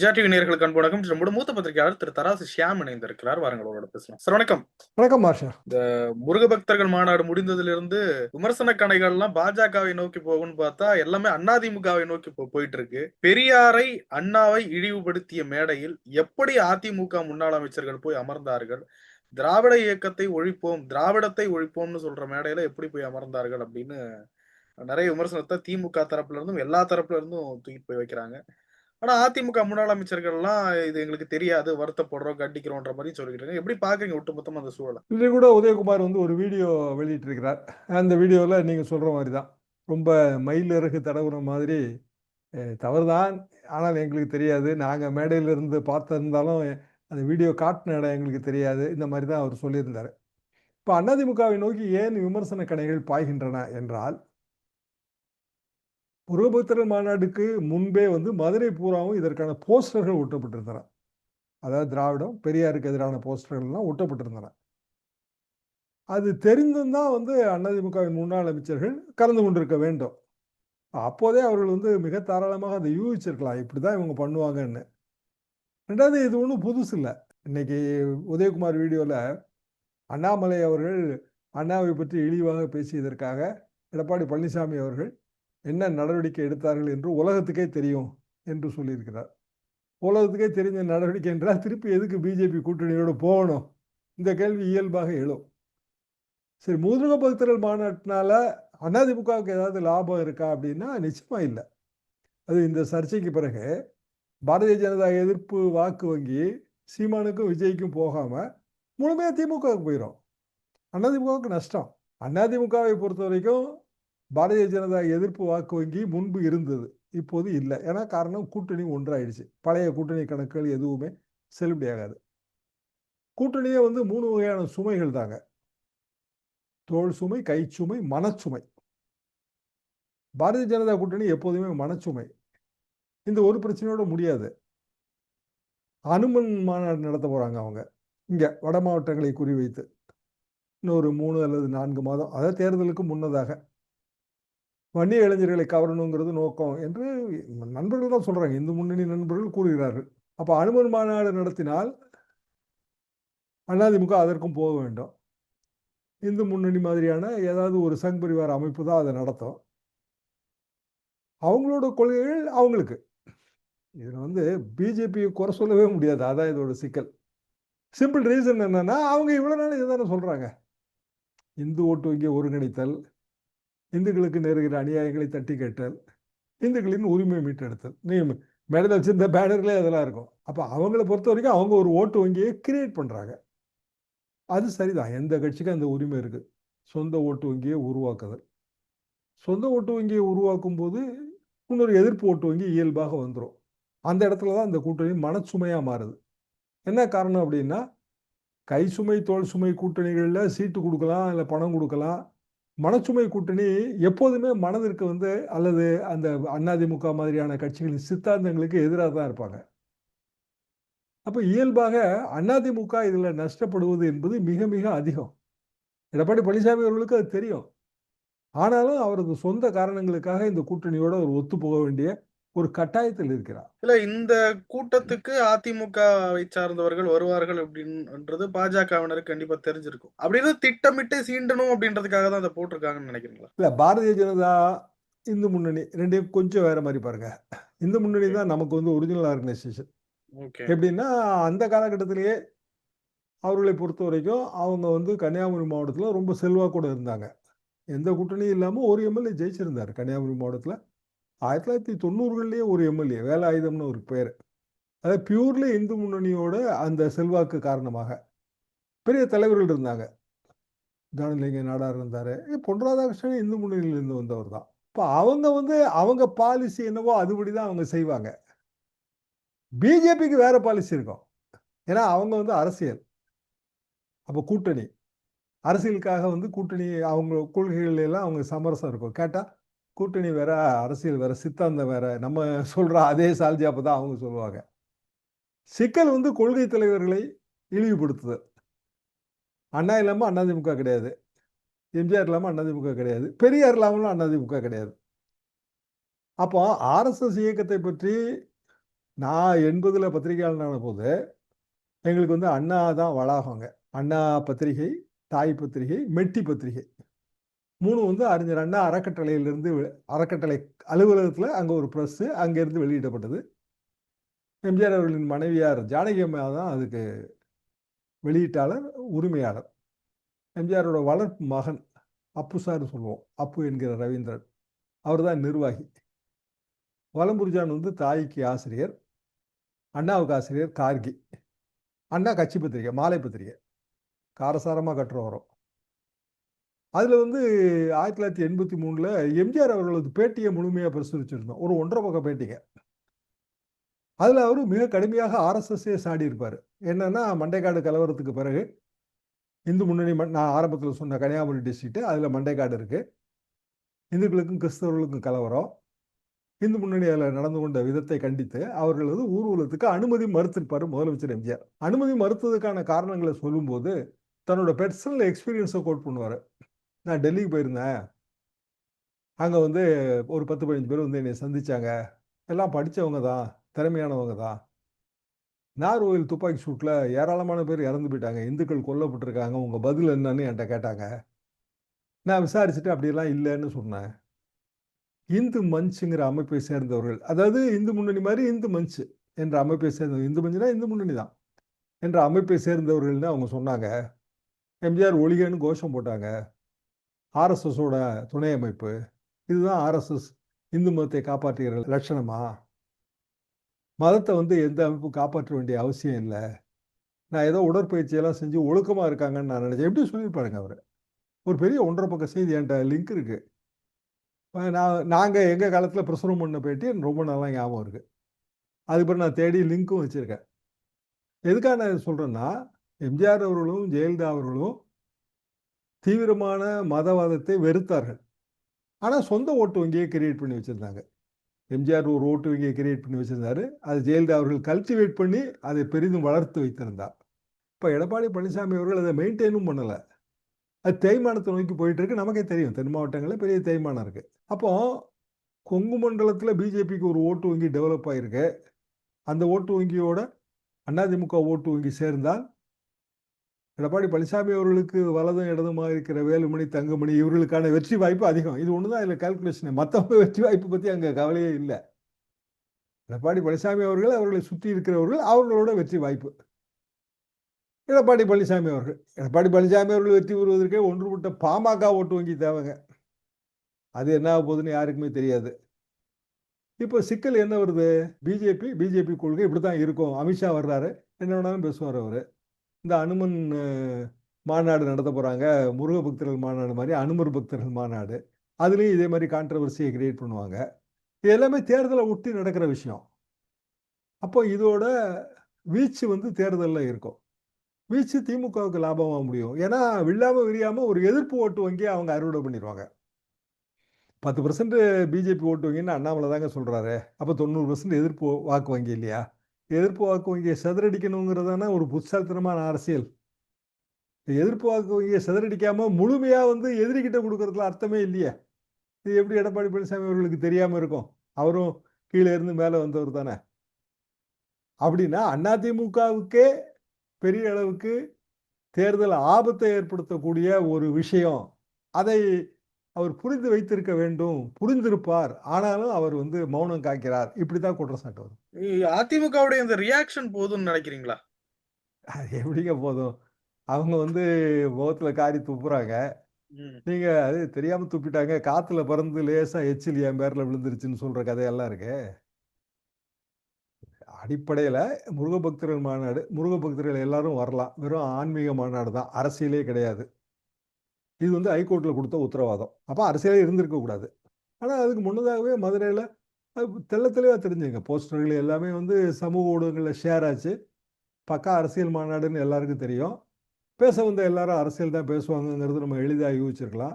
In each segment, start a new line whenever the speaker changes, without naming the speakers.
ஜா TV நேயர்களுக்கு அன்பு வணக்கம். நம்முடைய மூத்த பத்திரிகையாளர் திரு தராசு ஷியாம் இணைந்திருக்கிறார். வாருங்கள் அவரோட பேசலாம். சார் வணக்கம்.
வணக்கம் மாஷா.
முருக பக்தர்கள் மாநாடு முடிந்ததிலிருந்து விமர்சன கணைகள் எல்லாம் பாஜகவை நோக்கி போகும்னு பார்த்தா எல்லாமே அதிமுகவை நோக்கி போயிட்டு இருக்கு பெரியாரை அண்ணாவை இழிவுபடுத்திய மேடையில் எப்படி அதிமுக முன்னாள் அமைச்சர்கள் போய் அமர்ந்தார்கள்? திராவிட இயக்கத்தை ஒழிப்போம் திராவிடத்தை ஒழிப்போம்னு சொல்ற மேடையில எப்படி போய் அமர்ந்தார்கள் அப்படின்னு நிறைய விமர்சனத்தை திமுக தரப்புல இருந்தும் எல்லா தரப்புல இருந்தும் தூக்கிட்டு போய் வைக்கிறாங்க. ஆனா அதிமுக முன்னாள் அமைச்சர்கள்லாம் இது எங்களுக்கு தெரியாது வருத்தப்படுறோம் கண்டிக்கிறோன்ற மாதிரி சொல்லிக்கிட்டு எப்படி பாக்குறீங்க ஒட்டுமொத்தமா அந்த சூழலை?
இன்றைக்கு கூட உதயகுமார் வந்து ஒரு வீடியோ வெளியிட்டிருக்கிறார். அந்த வீடியோவில் நீங்கள் சொல்கிற மாதிரி தான் ரொம்ப மயில் இறகு தடவுற மாதிரி தவறுதான். ஆனால் எங்களுக்கு தெரியாது. நாங்கள் மேடையில இருந்து பார்த்திருந்தாலும் அந்த வீடியோ காட்டின இடம் எங்களுக்கு தெரியாது. இந்த மாதிரி தான் அவர் சொல்லியிருந்தார். இப்போ அதிமுகவை நோக்கி ஏன் விமர்சன கணைகள் பாய்கின்றன என்றால் புறபத்திரல் மாநாடுக்கு முன்பே வந்து மதுரை பூராவும் இதற்கான போஸ்டர்கள் ஒட்டப்பட்டிருந்தன. அதாவது திராவிடம் பெரியாருக்கு எதிரான போஸ்டர்கள்லாம் ஒட்டப்பட்டிருந்தன. அது தெரிந்தும் தான் வந்து அதிமுகவின் முன்னாள் அமைச்சர்கள் கலந்து கொண்டிருக்க வேண்டும். அப்போதே அவர்கள் வந்து மிக தாராளமாக அதை யூகிச்சிருக்கலாம். இப்படி தான் இவங்க பண்ணுவாங்கன்னு. ரெண்டாவது இது ஒன்றும் புதுசு இல்லை. இன்னைக்கு உதயகுமார் வீடியோவில் அண்ணாமலை அவர்கள் அண்ணாவை பற்றி இழிவாக பேசியதற்காக எடப்பாடி பழனிசாமி அவர்கள் என்ன நடவடிக்கை எடுத்தார்கள் என்று உலகத்துக்கே தெரியும் என்று சொல்லியிருக்கிறார். உலகத்துக்கே தெரிஞ்ச நடவடிக்கை என்றால் திருப்பி எதுக்கு பிஜேபி கூட்டணியோடு போகணும்? இந்த கேள்வி இயல்பாக எழும். சரி முதுக பக்தர்கள் மாநாட்டினால அதிமுகவுக்கு ஏதாவது லாபம் இருக்கா அப்படின்னா நிச்சயமா இல்லை. அது இந்த சர்ச்சைக்கு பிறகு பாரதிய ஜனதா எதிர்ப்பு வாக்கு வங்கி சீமானுக்கும் விஜய்க்கும் போகாமல் முழுமையாக திமுகவுக்கு போயிடும் அதிமுகவுக்கு நஷ்டம். அதிமுகவை பொறுத்த வரைக்கும் பாரதிய ஜனதா எதிர்ப்பு வாக்கு வங்கி முன்பு இருந்தது இப்போது இல்லை. ஏன்னா காரணம் கூட்டணி ஒன்றாயிடுச்சு. பழைய கூட்டணி கணக்குகள் எதுவுமே செல்லுபடியாகாது கூட்டணியே வந்து மூணு வகையான சுமைகள் தாங்க. தோல் சுமை கை சுமை மனச்சுமை. பாரதிய ஜனதா கூட்டணி எப்போதுமே மனச்சுமை. இந்த ஒரு பிரச்சனையோட முடியாது. அனுமன் மாநாடு நடத்த போகிறாங்க அவங்க. இங்கே வட மாவட்டங்களை குறிவைத்து. இன்னொரு மூணு அல்லது நான்கு மாதம். அதாவது தேர்தலுக்கு முன்னதாக வன்னிய இளைஞர்களை கவரணுங்கிறது நோக்கம் என்று நண்பர்கள் தான் சொல்கிறாங்க இந்து முன்னணி நண்பர்கள் கூறுகிறார்கள். அப்போ அனுமன் மாநாடு நடத்தினால் அதிமுக அதற்கும் போக வேண்டும். இந்து முன்னணி மாதிரியான ஏதாவது ஒரு சங் பரிவார அமைப்பு தான் அதை நடத்தும். அவங்களோட கொள்கைகள் அவங்களுக்கு. இதில் வந்து பிஜேபியை குறை சொல்லவே முடியாது. அதான் இதோட சிக்கல். சிம்பிள் ரீசன் என்னென்னா அவங்க இவ்வளோ நாள் இதுதானே சொல்கிறாங்க இந்து ஓட்டு வங்கி ஒருங்கிணைத்தல் இந்துக்களுக்கு நேருகிற அநியாயங்களை தட்டி கேட்டல் இந்துக்களின் உரிமை மீட்டெடுத்தல் நீ மேடையில் வச்சிருந்த பேனர்களே அதெல்லாம் இருக்கும். அப்போ அவங்கள பொறுத்த வரைக்கும் அவங்க ஒரு ஓட்டு வங்கியை கிரியேட் பண்ணுறாங்க அது சரிதான். எந்த கட்சிக்கும் அந்த உரிமை இருக்குது சொந்த ஓட்டு வங்கியை உருவாக்குதல். சொந்த ஓட்டு வங்கியை உருவாக்கும் போது இன்னொரு எதிர்ப்பு ஓட்டு வங்கி இயல்பாக வந்துடும் அந்த இடத்துல தான் இந்த கூட்டணி மனச்சுமையாக மாறுது. என்ன காரணம் அப்படின்னா கை சுமை தோல் சுமை கூட்டணிகளில் சீட்டு கொடுக்கலாம் இல்லை பணம் கொடுக்கலாம். மனச்சுமை கூட்டணி எப்போதுமே மனதிற்கு வந்து அல்லது அந்த அதிமுக மாதிரியான கட்சிகளின் சித்தாந்தங்களுக்கு எதிராக தான் இருப்பாங்க. அப்போ இயல்பாக அதிமுக இதில் நஷ்டப்படுவது என்பது மிக மிக அதிகம். எடப்பாடி பழனிசாமி அவர்களுக்கு அது தெரியும். ஆனாலும் அவரது சொந்த காரணங்களுக்காக இந்த கூட்டணியோடு அவர் ஒத்து போக வேண்டிய ஒரு கட்டாயத்தில் இருக்கிறார்.
இல்ல இந்த கூட்டத்துக்கு அதிமுகவை சார்ந்தவர்கள் வருவார்கள் அப்படின்றது பாஜகவினருக்கு கண்டிப்பா தெரிஞ்சிருக்கும். அப்படின்னு திட்டமிட்டு சீண்டணும் அப்படின்றதுக்காக தான் அதை போட்டிருக்காங்கன்னு நினைக்கிறீங்களா?
இல்ல பாரதிய ஜனதா இந்து முன்னணி ரெண்டையும் கொஞ்சம் வேற மாதிரி பாருங்க. இந்து முன்னணி தான் நமக்கு வந்து ஒரிஜினல் ஆர்கனைசேஷன் எப்படின்னா அந்த காலகட்டத்திலேயே அவர்களை பொறுத்த வரைக்கும் அவங்க வந்து கன்னியாகுமரி மாவட்டத்தில் ரொம்ப செல்வாக்கூட இருந்தாங்க. எந்த கூட்டணியும் இல்லாமல் ஒரு எம்எல்ஏ ஜெயிச்சிருந்தார் கன்னியாகுமரி மாவட்டத்தில். ஆயிரத்தி தொள்ளாயிரத்தி தொண்ணூறுகள்லேயே ஒரு எம்எல்ஏ வேலாயுதம்னு ஒரு பேர். அதாவது பியூர்லி இந்து முன்னணியோட அந்த செல்வாக்கு காரணமாக. பெரிய தலைவர்கள் இருந்தாங்க. தானலிங்க நாடார் இருந்தார். பொன் ராதாகிருஷ்ணன் இந்து முன்னணியிலிருந்து வந்தவர் தான். இப்போ அவங்க வந்து அவங்க பாலிசி என்னவோ அதுபடி தான் அவங்க செய்வாங்க. பிஜேபிக்கு வேற பாலிசி இருக்கும். ஏன்னா அவங்க வந்து அரசியல். அப்போ கூட்டணி. அரசியலுக்காக வந்து கூட்டணி அவங்க கொள்கைகள் எல்லாம் அவங்க சமரசம் இருக்கும். கேட்டால் கூட்டணி வேற அரசியல் வேற சித்தாந்தம் வேற நம்ம சொல்ற அதே சால்ஜாப்பை தான் அவங்க சொல்லுவாங்க. சிக்கல் வந்து கொள்கை தலைவர்களை இழிவுபடுத்துதல். அண்ணா இல்லாமல் அண்ணாதிமுக கிடையாது. எம்ஜிஆர் இல்லாமல் அண்ணாதிமுக கிடையாது. பெரியார் இல்லாமலும் அண்ணாதிமுக கிடையாது. அப்போ ஆர்எஸ்எஸ் இயக்கத்தை பற்றி நான் எண்பதில் பத்திரிகையாளனான போது எங்களுக்கு வந்து அண்ணா தான் வளாகங்க. அண்ணா பத்திரிகை தாய் பத்திரிகை மெட்டி பத்திரிகை. மூணு வந்து அறிஞர் அண்ணா அறக்கட்டளையிலிருந்து அறக்கட்டளை அலுவலகத்தில் அங்கே ஒரு ப்ரெஸ்ஸு அங்கேருந்து வெளியிடப்பட்டது. எம்ஜிஆர் அவர்களின் மனைவியார் ஜானகி அம்மா தான் அதுக்கு வெளியீட்டாளர் உரிமையாளர். எம்ஜிஆரோட வளர்ப்பு மகன் அப்பு சார் சொல்லுவோம். அப்பு என்கிற ரவீந்திரன். அவர் தான் நிர்வாகி. வலம்புரிஜான் வந்து தாய்க்கு ஆசிரியர் அண்ணாவுக்கு ஆசிரியர் கார்கி. அண்ணா கட்சி பத்திரிகை மாலை பத்திரிகை. காரசாரமாக கட்டுற வரும் அதில் வந்து ஆயிரத்தி தொள்ளாயிரத்தி எண்பத்தி மூணில் எம்ஜிஆர் அவர்களது பேட்டியை முழுமையாக பிரசுரிச்சிருந்தோம். ஒரு ஒன்றரை பக்கம் பேட்டிங்க. அதில் அவர் மிக கடுமையாக ஆர்எஸ்எஸ்ஸே சாடி இருப்பார் என்னன்னா மண்டைக்காடு கலவரத்துக்கு பிறகு இந்து முன்னணி நான் ஆரம்பத்தில் சொன்ன கன்னியாகுமரி டிஸ்ட்ரிக்ட்டு அதில் மண்டைக்காடு இருக்குது இந்துக்களுக்கும் கிறிஸ்தவர்களுக்கும் கலவரம். இந்து முன்னணி அதில் நடந்து கொண்ட விதத்தை கண்டித்து அவர்களது ஊர்வலத்துக்கு அனுமதி மறுத்திருப்பார் முதலமைச்சர் எம்ஜிஆர். அனுமதி மறுத்ததுக்கான காரணங்களை சொல்லும்போது தன்னோட பெர்சனல் எக்ஸ்பீரியன்ஸை கோட் பண்ணுவார். நான் டெல்லிக்கு போயிருந்தேன். அங்கே வந்து ஒரு பத்து பதினஞ்சு பேர் வந்து என்னை சந்தித்தாங்க எல்லாம் படித்தவங்க தான் திறமையானவங்க தான். நார்வோயில் துப்பாக்கி சூட்டில் ஏராளமான பேர் இறந்து போயிட்டாங்க. இந்துக்கள் கொல்லப்பட்டிருக்காங்க. உங்கள் பதில் என்னன்னு என்கிட்ட கேட்டாங்க. நான் விசாரிச்சுட்டு அப்படியெல்லாம் இல்லைன்னு சொன்னேன். இந்து மஞ்சுங்கிற அமைப்பை சேர்ந்தவர்கள் அதாவது இந்து முன்னணி மாதிரி இந்து மஞ்சு என்ற அமைப்பை சேர்ந்த இந்து மஞ்சுனா இந்து முன்னணி தான் என்ற அமைப்பை சேர்ந்தவர்கள்னு அவங்க சொன்னாங்க. எம்ஜிஆர் ஒளிகன்னு கோஷம் போட்டாங்க. ஆர்எஸ்எஸோட துணை அமைப்பு. இதுதான் ஆர்எஸ்எஸ் இந்து மதத்தை காப்பாற்றுகிற லட்சணமா? மதத்தை வந்து எந்த அமைப்பும் காப்பாற்ற வேண்டிய அவசியம் இல்லை. நான் ஏதோ உடற்பயிற்சியெல்லாம் செஞ்சு ஒழுக்கமாக இருக்காங்கன்னு நான் நினச்சேன். எப்படி சொல்லியிருப்பாருங்க அவர்? ஒரு பெரிய ஒன்றரை பக்கம் செய்தி என்கிட்ட லிங்க் இருக்குது நான் நாங்கள் எங்கள் காலத்தில் பிரசுரம் பண்ண பேட்டி எனக்கு ரொம்ப நல்லா ஞாபகம் இருக்குது அதுக்கப்புறம் நான் தேடி லிங்க்கும் வச்சுருக்கேன். எதுக்காக நான் சொல்கிறேன்னா எம்ஜிஆர் அவர்களும் ஜெயலலிதா அவர்களும் தீவிரமான மதவாதத்தை வெறுத்தார்கள். ஆனால் சொந்த ஓட்டு வங்கியை கிரியேட் பண்ணி வச்சுருந்தாங்க. எம்ஜிஆர் ஒரு ஓட்டு வங்கியை கிரியேட் பண்ணி வச்சுருந்தாரு. அது ஜெயலலிதா அவர்கள் கல்டிவேட் பண்ணி அதை பெரிதும் வளர்த்து வைத்திருந்தார். இப்போ எடப்பாடி பழனிசாமி அவர்கள் அதை மெயின்டைனும் பண்ணலை. அது தேய்மானத்தை நோக்கி போயிட்டு இருக்கு. நமக்கே தெரியும். தென் மாவட்டங்களில் பெரிய தேய்மானம் இருக்குது அப்போ கொங்கு மண்டலத்தில் பிஜேபிக்கு ஒரு ஓட்டு வங்கி டெவலப் ஆகிருக்கு அந்த ஓட்டு வங்கியோட அதிமுக ஓட்டு வங்கி சேர்ந்தால் எடப்பாடி பழனிசாமி அவர்களுக்கு வலதும் இடதுமாக இருக்கிற வேலுமணி தங்கமணி இவர்களுக்கான வெற்றி வாய்ப்பு அதிகம். இது ஒன்று தான் இதில் கால்குலேஷன் மற்றவங்க வெற்றி வாய்ப்பு பற்றி அங்கே கவலையே இல்லை. எடப்பாடி பழனிசாமி அவர்கள் அவர்களை சுற்றி இருக்கிறவர்கள் அவர்களோட வெற்றி வாய்ப்பு. எடப்பாடி பழனிசாமி அவர்கள். எடப்பாடி பழனிசாமி அவர்கள் வெற்றி பெறுவதற்கே ஒன்றுபட்ட பாமக ஓட்டு வங்கி தேவைங்க. அது என்ன போகுதுன்னு யாருக்குமே தெரியாது. இப்போ சிக்கல் என்ன வருது? பிஜேபி பிஜேபி கொள்கை இப்படி தான் இருக்கும். அமித்ஷா வர்றாரு. என்ன வேணாலும் பேசுவார் அவர். இந்த அனுமன் மாநாடு நடத்த போகிறாங்க முருக பக்தர்கள் மாநாடு மாதிரி அனுமர் பக்தர்கள் மாநாடு. அதுலேயும் இதே மாதிரி கான்ட்ரவர்சியை கிரியேட் பண்ணுவாங்க. இது எல்லாமே தேர்தலை ஒட்டி நடக்கிற விஷயம். அப்போ இதோட வீச்சு வந்து தேர்தலில் இருக்கும். வீச்சு திமுகவுக்கு லாபமாக முடியும். ஏன்னா வில்லாமல் விரியாமல் ஒரு எதிர்ப்பு ஓட்டு வங்கி அவங்க அறுவடை பண்ணிடுவாங்க பத்து பர்சன்ட் பிஜேபி ஓட்டு வங்கின்னு அண்ணாமலை தாங்க சொல்கிறாரு அப்போ தொண்ணூறு பர்சன்ட் எதிர்ப்பு வாக்கு வங்கி இல்லையா? எதிர்ப்பு வாக்கு வங்கியை சதுரடிக்கணுங்கிறதான ஒரு புத்தாத்தனமான அரசியல். எதிர்ப்பு வாக்கு வங்கியை சதுரடிக்காமல் முழுமையாக வந்து எதிரிகிட்ட கொடுக்கறதுல அர்த்தமே இல்லையே. இது எப்படி எடப்பாடி பழனிசாமி அவர்களுக்கு தெரியாமல் இருக்கும்? அவரும் கீழே இருந்து மேலே வந்தவர் தானே. அப்படின்னா அதிமுகவுக்கே பெரிய அளவுக்கு தேர்தல் ஆபத்தை ஏற்படுத்தக்கூடிய ஒரு விஷயம். அதை அவர் புரிந்து வைத்திருக்க வேண்டும் புரிந்திருப்பார். ஆனாலும் அவர் வந்து மௌனம் காக்கிறார். இப்படிதான் குற்றச்சாட்டு வரும்
அதிமுகவுடைய இந்த ரியாக்ஷன் போதும்னு நினைக்கிறீங்களா?
அது எப்படிங்க போதும்? அவங்க வந்து முகத்துல காரி துப்புறாங்க. நீங்க அது தெரியாம துப்பிட்டாங்க. காத்துல பறந்து லேசா எச்சில் என் பேர்ல விழுந்துருச்சுன்னு சொல்ற கதையெல்லாம் இருக்கு. அடிப்படையில முருக பக்தர்கள் மாநாடு முருக பக்தர்கள் எல்லாரும் வரலாம். வெறும் ஆன்மீக மாநாடு தான். அரசியலே கிடையாது. இது வந்து ஹைகோர்ட்டில் கொடுத்த உத்தரவாதம். அப்போ அரசியலே இருந்திருக்கக்கூடாது ஆனால் அதுக்கு முன்னதாகவே மதுரையில் அது தெள்ள தெளிவா தெரிஞ்சுங்க. போஸ்டர்கள் எல்லாமே வந்து சமூக ஊடகங்களில் ஷேர் ஆச்சு. பக்கா அரசியல் மாநாடுன்னு எல்லாருக்கும் தெரியும். பேச வந்த எல்லாரும் அரசியல் தான் பேசுவாங்கங்கிறது நம்ம எளிதாக யூகிச்சிருக்கலாம்.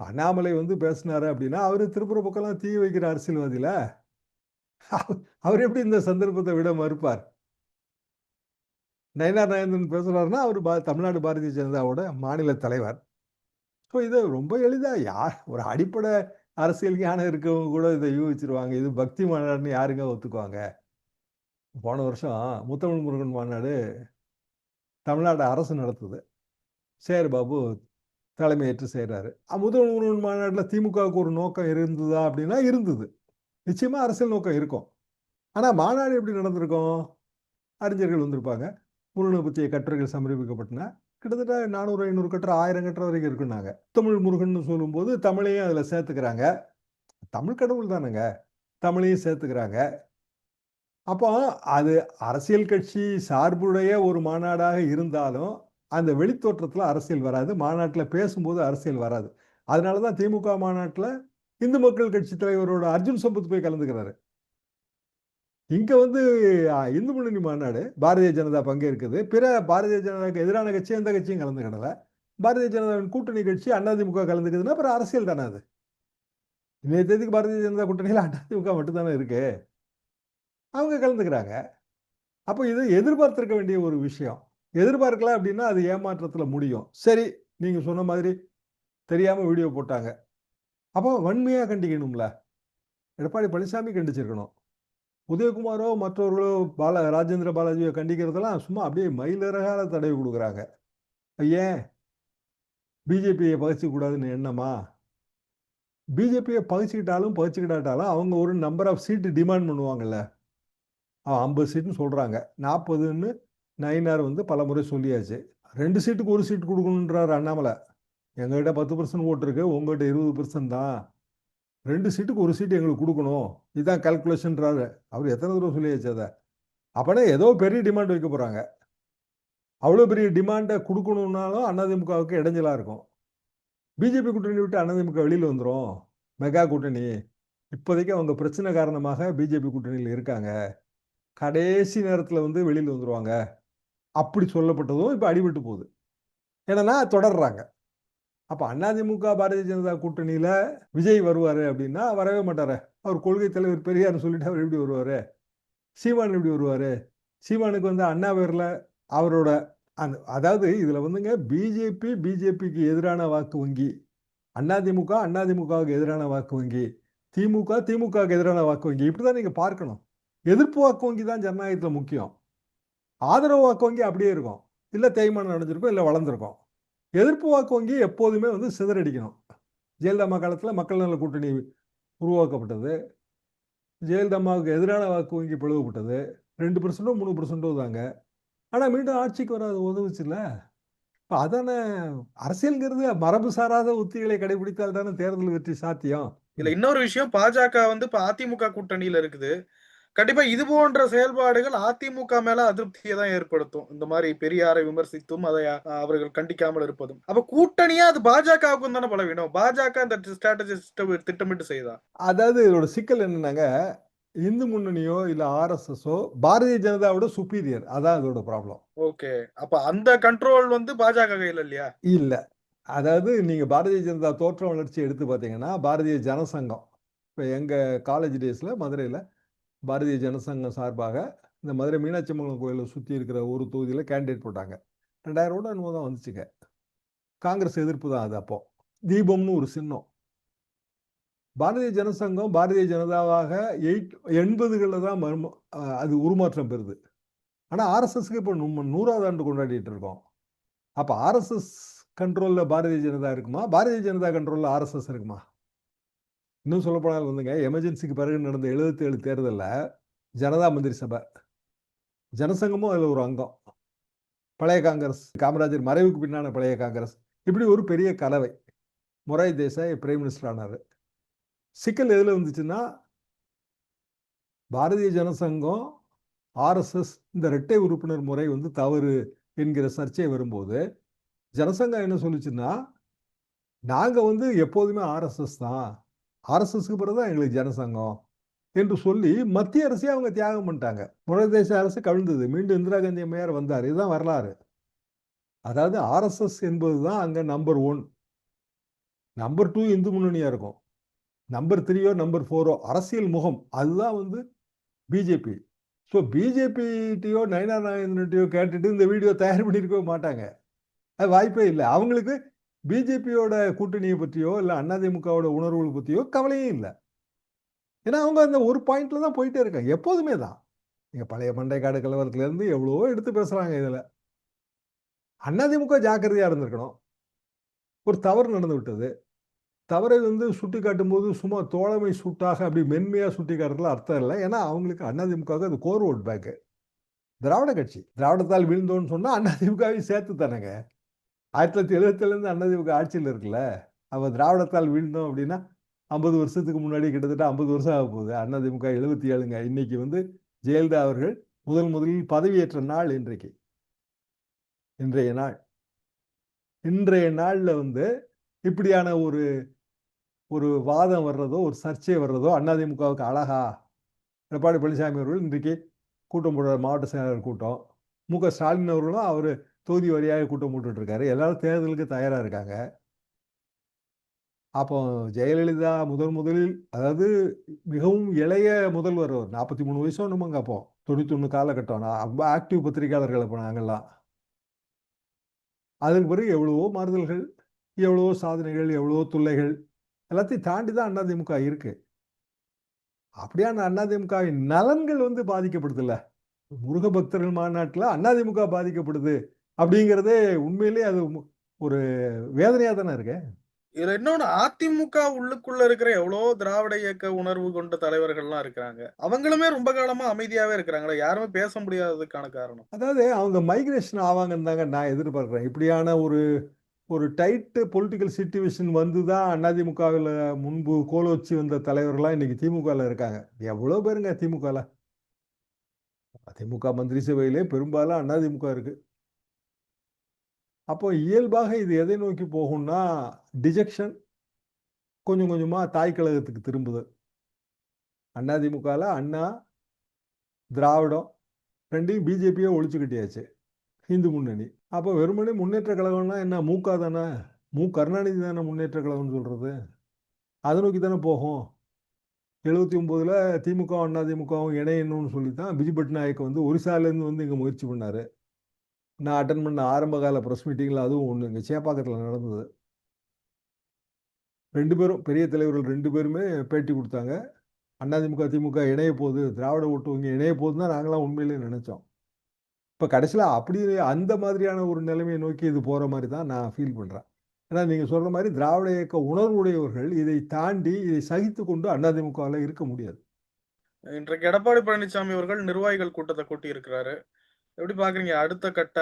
அண்ணாமலை வந்து பேசினாரு அப்படின்னா அவர் திருப்புற பக்கம்லாம் தீ வைக்கிற அரசியல்வாதியில் அவர் அவர் எப்படி இந்த சந்தர்ப்பத்தை விட மறுப்பார்? நயனார் நயந்தன் பேசுகிறாருன்னா அவர் பா தமிழ்நாடு பாரதிய ஜனதாவோட மாநில தலைவர். ஸோ இதை ரொம்ப எளிதாக யார் ஒரு அடிப்படை அரசியல் ஞானம் இருக்கவங்க கூட இதை யூகிச்சிருவாங்க. இது பக்தி மாநாடுன்னு யாருங்க ஒத்துக்குவாங்க? போன வருஷம் முத்தமிழ் முருகன் மாநாடு தமிழ்நாடு அரசு நடத்துது. சேர் பாபு தலைமையேற்று செய்கிறாரு முத்தமிழ் முருகன் மாநாட்டில் திமுகவுக்கு ஒரு நோக்கம் இருந்ததா அப்படின்னா இருந்தது. நிச்சயமாக அரசியல் நோக்கம் இருக்கும். ஆனால் மாநாடு எப்படி நடந்திருக்கும்? அறிஞர்கள் வந்திருப்பாங்க. முருகனை பற்றிய கட்டுரைகள் சமர்ப்பிக்கப்பட்டன. கிட்டத்தட்ட நானூறு ஐநூறு கட்டுற ஆயிரம் கட்டுற வரைக்கும் இருக்குன்னாங்க தமிழ் முருகன் சொல்லும்போது தமிழையும் அதில் சேர்த்துக்கிறாங்க. தமிழ் கடவுள் தானேங்க. தமிழையும் சேர்த்துக்கிறாங்க. அப்போ அது அரசியல் கட்சி சார்புடைய ஒரு மாநாடாக இருந்தாலும் அந்த வெளித்தோற்றத்தில் அரசியல் வராது. மாநாட்டில் பேசும்போது அரசியல் வராது. அதனால தான் திமுக மாநாட்டில் இந்து மக்கள் கட்சி தலைவரோட அர்ஜுன் சம்பத் போய் கலந்துக்கிறாரு. இங்கே வந்து இந்து முன்னணி மாநாடு பாரதிய ஜனதா பங்கேற்குது. பிற பாரதிய ஜனதாவுக்கு எதிரான கட்சி எந்த கட்சியும் கலந்துக்கிடல. பாரதிய ஜனதாவின் கூட்டணி கட்சி அதிமுக கலந்துக்குதுன்னா அப்புறம் அரசியல் தானே அது? இன்றைய தேதிக்கு பாரதிய ஜனதா கூட்டணியில் அதிமுக மட்டும்தானே இருக்கு? அவங்க கலந்துக்கிறாங்க. அப்போ இது எதிர்பார்த்திருக்க வேண்டிய ஒரு விஷயம். எதிர்பார்க்கல அப்படின்னா அது ஏமாற்றத்தில் முடியும். சரி நீங்கள் சொன்ன மாதிரி தெரியாமல் வீடியோ போட்டாங்க. அப்போ வன்மையாக கண்டிக்கணும்ல. எடப்பாடி பழனிசாமி கண்டிச்சிருக்கணும். உதயகுமாரோ மற்றவர்களோ பால ராஜேந்திர பாலாஜியோ கண்டிக்கிறதெல்லாம் சும்மா அப்படியே மயிலிறகால தடவி கொடுக்குறாங்க. ஏன் பிஜேபியை பகிச்சிக்கூடாதுன்னு எண்ணமா? பிஜேபியை பகிச்சுக்கிட்டாலும் பகிச்சுக்கிட்டாட்டாலும் அவங்க ஒரு நம்பர் ஆஃப் சீட்டு டிமாண்ட் பண்ணுவாங்கல்ல. அவன் ஐம்பது சீட்டுன்னு சொல்கிறாங்க நாற்பதுன்னு நயினார் வந்து பல முறை சொல்லியாச்சு. ரெண்டு சீட்டுக்கு ஒரு சீட்டு கொடுக்கணுன்றார் அண்ணாமலை. எங்ககிட்ட பத்து பர்சன்ட் ஓட்டு இருக்கு உங்ககிட்ட இருபது பர்சன்ட் தான். ரெண்டு சீட்டுக்கு ஒரு சீட்டு எங்களுக்கு கொடுக்கணும். இதுதான் கால்குலேஷன்றாரு அவர் எத்தனை தடவை சொல்லி வச்சதை அப்போனா ஏதோ பெரிய டிமாண்ட் வைக்க போகிறாங்க அவ்வளோ பெரிய டிமாண்டை கொடுக்கணுன்னாலும் அதிமுகவுக்கு இடைஞ்சலாக இருக்கும். பிஜேபி கூட்டணி விட்டு அதிமுக வெளியில் வந்துடும் மெகா கூட்டணி. இப்போதைக்கு அவங்க பிரச்சனை காரணமாக பிஜேபி கூட்டணியில் இருக்காங்க. கடைசி நேரத்தில் வந்து வெளியில் வந்துடுவாங்க அப்படி சொல்லப்பட்டதும் இப்போ அடிபட்டு போகுது. என்னன்னா தொடர்றாங்க. அப்போ அதிமுக பாரதிய ஜனதா கூட்டணியில் விஜய் வருவார் அப்படின்னா வரவே மாட்டார். அவர் கொள்கை தலைவர் பெரியார்னு சொல்லிட்டு அவர் எப்படி வருவார்? சீமான் எப்படி வருவார்? சீமானுக்கு வந்து அண்ணா பேரில் அவரோட அந்த அதாவது இதில் வந்துங்க பிஜேபி பிஜேபிக்கு எதிரான வாக்கு வங்கி. அதிமுக அதிமுகவுக்கு எதிரான வாக்கு வங்கி. திமுக திமுகவுக்கு எதிரான வாக்கு வங்கி. இப்படி தான் நீங்கள் பார்க்கணும். எதிர்ப்பு வாக்கு வங்கி தான் ஜனநாயகத்தில் முக்கியம். ஆதரவு வாக்கு வங்கி அப்படியே இருக்கும். இல்லை தேய்மானம் நடந்திருக்கும் இல்லை வளர்ந்துருக்கும். எதிர்ப்பு வாக்கு வங்கி எப்போதுமே வந்து சிதறடிக்கணும். ஜெயலலிதா காலத்தில் மக்கள் நல கூட்டணி உருவாக்கப்பட்டது. ஜெயலலிதாவுக்கு எதிரான வாக்கு வங்கி பிளவுபட்டது. ரெண்டு பர்சன்டோ மூணு பர்சன்டோ தாங்க. ஆனால் மீண்டும் ஆட்சிக்கு வர அது உதவுச்சுல்ல இப்போ அதானே அரசியல்ங்கிறது மரபு சாராத உத்திகளை கடைபிடித்தால் தானே தேர்தல் வெற்றி சாத்தியம்.
இல்ல இன்னொரு விஷயம் பாஜக வந்து இப்ப அதிமுக கூட்டணியில இருக்குது. கண்டிப்பா இது போன்ற செயல்பாடுகள் அதிமுக மேல அதிருப்தியை தான் ஏற்படுத்தும். இந்த மாதிரி பெரியாரை விமர்சித்தும் அதை அவர்கள் கண்டிக்காமல் இருப்பதும். அப்ப கூட்டணியா அது பாஜகவுக்கும் தானே பலவீனம்? பாஜக இந்த ஸ்ட்ராட்டஜி திட்டமிட்டு செய்தா?
அதாவது இதோட சிக்கல் என்னன்னாங்க இந்து முன்னணியோ இல்லை ஆர்எஸ்எஸோ பாரதிய ஜனதாவோட சுப்பீரியர் அதான் இதோட ப்ராப்ளம்
ஓகே. அப்ப அந்த கண்ட்ரோல் வந்து பாஜக கையில இல்லையா?
இல்லை. அதாவது நீங்கள் பாரதிய ஜனதா தோற்ற வளர்ச்சி எடுத்து பார்த்தீங்கன்னா பாரதிய ஜனசங்கம். இப்போ எங்கள் காலேஜ் டேஸில் மதுரையில் பாரதிய ஜனசங்கம் சார்பாக இந்த மதுரை மீனாட்சி அம்மன் கோயிலை சுற்றி இருக்கிற ஒரு தொகுதியில் கேண்டிடேட் போட்டாங்க. ரெண்டாயிரம் ரூபா என்னமோ தான் வந்துச்சுங்க. காங்கிரஸ் எதிர்ப்பு தான் அது அப்போ. தீபம்னு ஒரு சின்னம். பாரதிய ஜனசங்கம் பாரதிய ஜனதாவாக எயிட் எண்பதுகளில் தான் மர்ம அது உருமாற்றம் பெறுது. ஆனால் ஆர்எஸ்எஸ்க்கு இப்போ நூறாவது ஆண்டு கொண்டாடிட்டு இருக்கோம். அப்போ ஆர்எஸ்எஸ் கண்ட்ரோலில் பாரதிய ஜனதா இருக்குமா? பாரதிய ஜனதா கண்ட்ரோலில் ஆர்எஸ்எஸ் இருக்குமா? இன்னும் சொல்லப்போனால் வந்துங்க எமர்ஜென்சிக்கு பிறகு நடந்த 77 ஏழு தேர்தலில் ஜனதா மந்திரி சபை. ஜனசங்கமும் அதில் ஒரு அங்கம். பழைய காங்கிரஸ் காமராஜர் மறைவுக்கு பின்னான பழைய காங்கிரஸ். இப்படி ஒரு பெரிய கலவை. மொராய் தேசாய் பிரைம் மினிஸ்டர் ஆனார். சிக்கல் எதில் வந்துச்சுன்னா பாரதிய ஜனசங்கம் ஆர்எஸ்எஸ் இந்த இரட்டை உறுப்பினர் முறை வந்து தவறு என்கிற சர்ச்சை வரும்போது ஜனசங்கம் என்ன சொல்லுச்சுன்னா நாங்கள் வந்து எப்போதுமே ஆர்எஸ்எஸ் தான். ஆர்எஸ்எஸ்க்கு பிறகு தான் எங்களுக்கு ஜனசங்கம் என்று சொல்லி மத்திய அரசே அவங்க தியாகம் பண்ணிட்டாங்க. முரதேச அரசு கவிழ்ந்தது. மீண்டும் இந்திரா காந்தி அம்மையார் வந்தார். இதுதான் வரலாறு. அதாவது ஆர்எஸ்எஸ் என்பது தான் அங்கே number one number two Hindu முன்னணியாக இருக்கும். நம்பர் த்ரீயோ நம்பர் ஃபோரோ அரசியல் முகம். அதுதான் வந்து பிஜேபி ஸோ பிஜேபிகிட்டையோ நயனா நாகேந்திரன்ட்டையோ கேட்டுட்டு இந்த வீடியோ தயார் பண்ணியிருக்கவே மாட்டாங்க. அது வாய்ப்பே இல்லை. அவங்களுக்கு பிஜேபியோட கூட்டணியை பற்றியோ இல்லை அதிமுகவோட உணர்வுகள் பற்றியோ கவலையும் இல்லை. ஏன்னா அவங்க அந்த ஒரு பாயிண்ட்ல தான் போயிட்டே இருக்காங்க. எப்போதுமே தான். இங்கே பழைய பண்டைக்காடு கலவரத்துலேருந்து எவ்வளவோ எடுத்து பேசுகிறாங்க இதில். அதிமுக ஜாக்கிரதையாக இருந்திருக்கணும். ஒரு தவறு நடந்து விட்டது. தவறை வந்து சுட்டி காட்டும்போது சும்மா தோழமை சுட்டாக அப்படி மென்மையாக சுட்டி காட்டுறதுல அர்த்தம் இல்லை. ஏன்னா அவங்களுக்கு அதிமுகவுக்கு அது கோர் ஓட் பேக்கு திராவிட கட்சி. திராவிடத்தால் விழுந்தோன்னு சொன்னால் அதிமுகவையும் சேர்த்து தானேங்க ஆயிரத்தி தொள்ளாயிரத்தி எழுபத்திலேருந்து அண்ணாதிமுக ஆட்சியில் இருக்குல்ல அவ திராவிடத்தால் வீழ்ந்தோம் அப்படின்னா ஐம்பது வருஷத்துக்கு முன்னாடி கிட்டத்தட்ட ஐம்பது வருஷம் ஆக போகுது. அதிமுக எழுபத்தி ஏழுங்க. இன்னைக்கு வந்து ஜெயலலிதா அவர்கள் முதல் முதலில் பதவியேற்ற நாள் இன்றைக்கு. இன்றைய நாள். இன்றைய நாளில் வந்து இப்படியான ஒரு ஒரு வாதம் வர்றதோ ஒரு சர்ச்சை வர்றதோ அதிமுகவுக்கு அழகா. எடப்பாடி பழனிசாமி அவர்கள் இன்றைக்கு கூட்டம் போடுற மாவட்ட செயலாளர் கூட்டம். மு க ஸ்டாலின் அவர்களும் அவர் தொகுதி வரியாக கூட்டம் போட்டுட்ருக்காரு. எல்லாரும் தேர்தலுக்கு தயாராக இருக்காங்க. அப்போ ஜெயலலிதா முதன் முதலில் அதாவது மிகவும் இளைய முதல்வர் நாற்பத்தி மூணு வயசோ நம்மங்க அப்போ தொண்ணூத்தொன்று காலகட்டம். நான் ரொம்ப ஆக்டிவ் பத்திரிகையாளர்கள் அப்போ நாங்கள்லாம் அதற்கு பிறகு எவ்வளவோ மாறுதல்கள் எவ்வளவோ சாதனைகள் எவ்வளவோ தொல்லைகள் எல்லாத்தையும் தாண்டி தான் அதிமுக இருக்கு. அப்படியான அதிமுகவின் நலன்கள் வந்து பாதிக்கப்படுதுல்ல? முருக பக்தர்கள் மாநாட்டில் அதிமுக பாதிக்கப்படுது. அப்படிங்கிறதே உண்மையிலேயே அது ஒரு வேதனையா தானே இருக்கு?
இதுல இன்னொன்னு அதிமுக உள்ளுக்குள்ள இருக்கிற எவ்வளவோ திராவிட இயக்க உணர்வு கொண்ட தலைவர்கள்லாம் இருக்கிறாங்க. அவங்களுமே ரொம்ப காலமா அமைதியாவே இருக்கிறாங்களா யாருமே பேச முடியாததுக்கான காரணம்.
அதாவது அவங்க மைக்ரேஷன் ஆவாங்கன்னு தாங்க நான் எதிர்பார்க்குறேன். இப்படியான ஒரு ஒரு டைட்டு பொலிட்டிக்கல் சிச்சுவேஷன் வந்து தான் அதிமுகவில் முன்பு கோல வச்சு வந்த தலைவர்கள்லாம் இன்னைக்கு திமுகவில் இருக்காங்க. எவ்வளோ பேருங்க திமுகவில் அதிமுக மந்திரி சபையிலே பெரும்பாலும் அதிமுக இருக்கு. அப்போ இயல்பாக இது எதை நோக்கி போகும்னா டிஜெக்ஷன் கொஞ்சம் கொஞ்சமாக தாய் கழகத்துக்கு திரும்புது அதிமுகவில் அண்ணா திராவிடம் ரெண்டையும் பிஜேபியே ஒழிச்சுக்கிட்டியாச்சு இந்து முன்னணி. அப்போ வெறுமனே முன்னேற்ற கழகம்னா என்ன மூக்கா தானே? மு. கருணாநிதி தானே முன்னேற்ற கழகம்னு சொல்கிறது அதை நோக்கி தானே போகும்? எழுபத்தி ஒம்போதில் திமுக அதிமுகவும் இணையணும்னு சொல்லி தான் பிஜு பட்நாயக் வந்து ஒரிசாலேருந்து வந்து இங்கே முயற்சி பண்ணார். நான் அட்டன் பண்ண ஆரம்ப கால ப்ரெஸ் மீட்டிங்கில் அதுவும் ஒன்று இங்கே சேப்பாக்கத்தில் நடந்தது. ரெண்டு பேரும் பெரிய தலைவர்கள் ரெண்டு பேருமே பேட்டி கொடுத்தாங்க. அதிமுக திமுக இணைய போகுது திராவிட ஓட்டுவங்க இணைய போகுதுன்னு தான் நாங்களாம் உண்மையிலேயே நினச்சோம். இப்போ கடைசியில் அப்படி அந்த மாதிரியான ஒரு நிலைமையை நோக்கி இது போகிற மாதிரி தான் நான் ஃபீல் பண்ணுறேன் ஏன்னா நீங்கள் சொல்கிற மாதிரி திராவிட இயக்க உணர்வுடையவர்கள் இதை தாண்டி இதை சகித்து கொண்டு அதிமுகவில் இருக்க முடியாது.
இன்றைக்கு எடப்பாடி பழனிசாமி அவர்கள் நிர்வாகிகள் கூட்டத்தை கூட்டி இருக்கிறாரு எப்படி பாக்குறீங்க அடுத்த கட்ட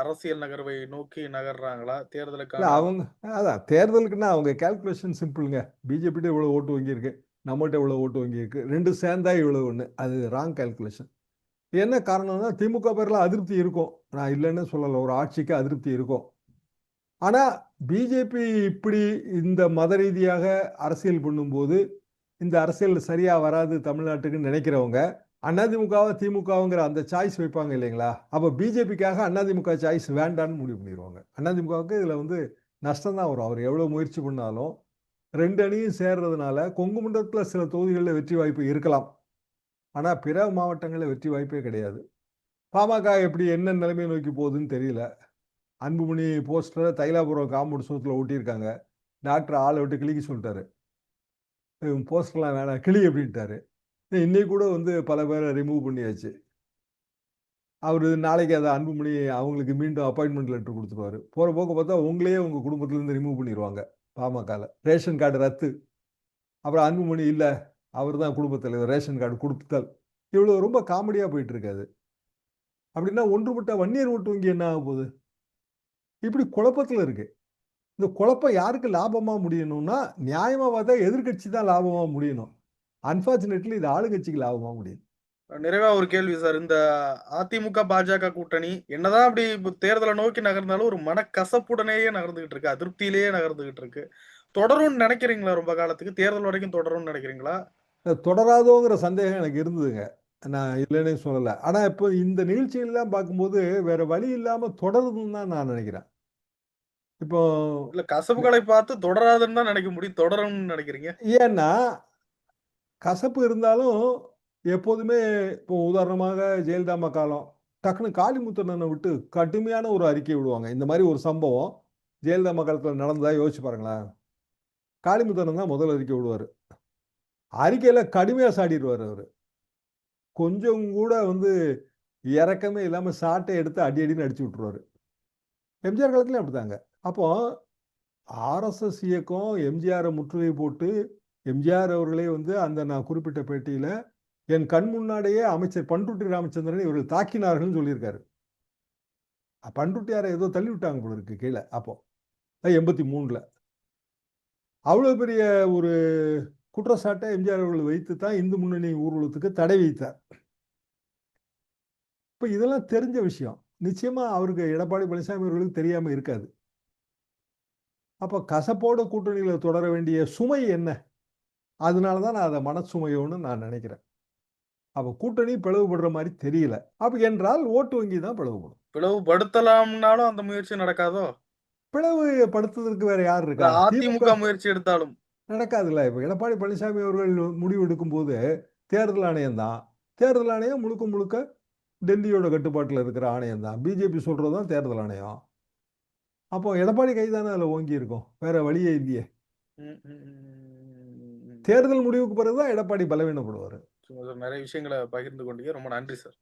அரசியல் நகர்வை நோக்கி நகர்றாங்களா? தேர்தலுக்கு
அவங்க அதான் தேர்தலுக்குன்னா அவங்க கால்குலேஷன் சிம்பிளுங்க பிஜேபிட்ட இவ்வளோ ஓட்டு வாங்கியிருக்கு. நம்மகிட்ட இவ்வளோ ஓட்டு வாங்கியிருக்கு. ரெண்டு சேர்ந்தா இவ்வளோ ஒன்று அது ராங் கால்குலேஷன் என்ன காரணம்னா திமுக பேரில் அதிருப்தி இருக்கும். நான் இல்லைன்னு சொல்லலை. ஒரு ஆட்சிக்கு அதிருப்தி இருக்கும். ஆனால் பிஜேபி இப்படி இந்த மத ரீதியாக அரசியல் பண்ணும்போது இந்த அரசியல் சரியாக வராது தமிழ்நாட்டுக்கு நினைக்கிறவங்க அதிமுகவா திமுகவுங்கிற அந்த சாய்ஸ் வைப்பாங்க இல்லைங்களா? அப்போ பிஜேபிக்காக அதிமுக சாய்ஸ் வேண்டான்னு முடிவு பண்ணிடுவாங்க. அதிமுகவுக்கு இதில் வந்து நஷ்டம் தான் வரும். அவர் எவ்வளோ முயற்சி பண்ணாலும் ரெண்டு அணியும் சேர்றதுனால கொங்கு மண்டலத்தில் சில தொகுதிகளில் வெற்றி வாய்ப்பு இருக்கலாம். ஆனால் பிற மாவட்டங்களில் வெற்றி வாய்ப்பே கிடையாது. பாமக எப்படி என்ன நிலைமையை நோக்கி போகுதுன்னு தெரியல. அன்புமணி போஸ்டரை தைலாபுரம் காம்பவுண்ட் சோத்தில் ஒட்டியிருக்காங்க. டாக்டர் ஆளை விட்டு கிளிக்க சொல்லிட்டாரு. போஸ்டர்லாம் வேணாம் கிளி அப்படின்ட்டாரு. இன்னைக்கு கூட வந்து பல பேரை ரிமூவ் பண்ணியாச்சு. அவர் நாளைக்கு அதை அன்புமணி அவங்களுக்கு மீண்டும் அப்பாயின்மெண்ட் லெட்டர் கொடுத்துருவாரு. போகிற போக்க பார்த்தா உங்களையே உங்கள் குடும்பத்துலேருந்து ரிமூவ் பண்ணிடுவாங்க பாமகவில் ரேஷன் கார்டு ரத்து. அப்புறம் அன்புமணி இல்லை அவர் தான் குடும்பத் தலைவர் ரேஷன் கார்டு கொடுத்தல் இவ்வளோ ரொம்ப காமெடியாக போயிட்டுருக்காது. அப்படின்னா ஒன்றுபட்ட வன்னியர் ஓட்டு வங்கி என்ன ஆக போகுது? இப்படி குழப்பத்தில் இருக்குது இந்த குழப்பம் யாருக்கு லாபமாக முடியணும்னா நியாயமாக பார்த்தா எதிர்கட்சி தான் லாபமாக முடியணும். அன்பார்ச்சுனேட்லி இது ஆளுங்கட்சிக்கு லாபமாக முடியுது.
நிறைவா ஒரு கேள்வி சார். இந்த அதிமுக பாஜக கூட்டணி என்னதான் அப்படி தேர்தலை நோக்கி நகர்ந்தாலும் ஒரு மனக்கசப்புடனேயே நகர்ந்துகிட்டு இருக்கு. அதிருப்தியிலேயே நகர்ந்துகிட்டு இருக்கு. தொடரும்னு நினைக்கிறீங்களா ரொம்ப காலத்துக்கு? தேர்தல் வரைக்கும் தொடரும்னு நினைக்கிறீங்களா?
தொடராதோங்கிற சந்தேகம் எனக்கு இருந்ததுங்க. நான் இல்லைன்னே சொல்லலை. ஆனால் இப்போ இந்த நிகழ்ச்சிகள்லாம் பார்க்கும்போது வேற வழி இல்லாமல் தொடருதுன்னு தான் நான் நினைக்கிறேன். இப்போ
இல்ல கசப்புகளை பார்த்து தொடராதுன்னு தான் நினைக்க முடியும். தொடரும்னு நினைக்கிறீங்க?
ஏன்னா கசப்பு இருந்தாலும் எப்போதுமே இப்போ உதாரணமாக ஜெயலலிதா காலம். டக்குனு காளிமுத்தண்ணனை விட்டு கடுமையான ஒரு அறிக்கை விடுவாங்க. இந்த மாதிரி ஒரு சம்பவம் ஜெயலலிதா காலத்தில் நடந்ததா யோசிச்சு பாருங்களேன். காளிமுத்தண்ணன் தான் முதல் அறிக்கை விடுவார். அறிக்கையில் கடுமையாக சாடிடுவார் அவர். கொஞ்சம் கூட வந்து இறக்கமே இல்லாமல் சாட்டை எடுத்து அடி அடின்னு அடிச்சு விட்டுருவாரு. எம்ஜிஆர் காலத்துலேயும் அப்படித்தாங்க. அப்போ ஆர்எஸ்எஸ் இயக்கம் எம்ஜிஆரை முற்றுகை போட்டு எம்ஜிஆர் அவர்களே வந்து அந்த நான் குறிப்பிட்ட பேட்டியில் என் கண் முன்னாடியே அமைச்சர் பண்ருட்டி ராமச்சந்திரன் இவர்கள் தாக்கினார்கள்னு சொல்லியிருக்காரு. பண்ருட்டியாரை ஏதோ தள்ளி விட்டாங்க போல இருக்கு கீழே அப்போ. எண்பத்தி மூணில் அவ்வளோ பெரிய ஒரு குற்றச்சாட்டை எம்ஜிஆர் அவர்கள் வைத்து தான் இந்து முன்னணி ஊர்வலத்துக்கு தடை வைத்தார். இப்போ இதெல்லாம் தெரிஞ்ச விஷயம். நிச்சயமாக அவருக்கு எடப்பாடி பழனிசாமி அவர்களுக்கு தெரியாமல் இருக்காது. அப்போ கசப்போட கூட்டணியில் தொடர வேண்டிய சுமை என்ன? அதனால தான் நான் அதை மனசுமையோன்னு நான் நினைக்கிறேன். அப்ப கூட்டணி பிளவுபடுற மாதிரி தெரியல. அப்ப என்றால் ஓட்டு வங்கி தான் பிளவுபடும்.
பிளவுபடுத்தலாம்னாலும் அந்த முயற்சி நடக்காதோ?
பிளவு படுத்துவதற்கு வேற யார் இருக்கா?
அதிமுக முயற்சி எடுத்தாலும்.
நடக்காதுல்ல. இப்ப எடப்பாடி பழனிசாமி அவர்கள் முடிவு எடுக்கும் போது தேர்தல் ஆணையம் தான். தேர்தல் ஆணையம் முழுக்க முழுக்க டெல்லியோட கட்டுப்பாட்டில் இருக்கிற ஆணையம் தான். பிஜேபி சொல்றது தான் தேர்தல் ஆணையம். அப்போ எடப்பாடி கைதானே அதில் ஓங்கி இருக்கும். வேற வழியே இல்லையே. தேர்தல் முடிவுக்கு பிறகுதான் எடப்பாடி பலவீனப்படுவார்.
நிறைய விஷயங்களை பகிர்ந்து கொண்டீங்க. ரொம்ப நன்றி சார்.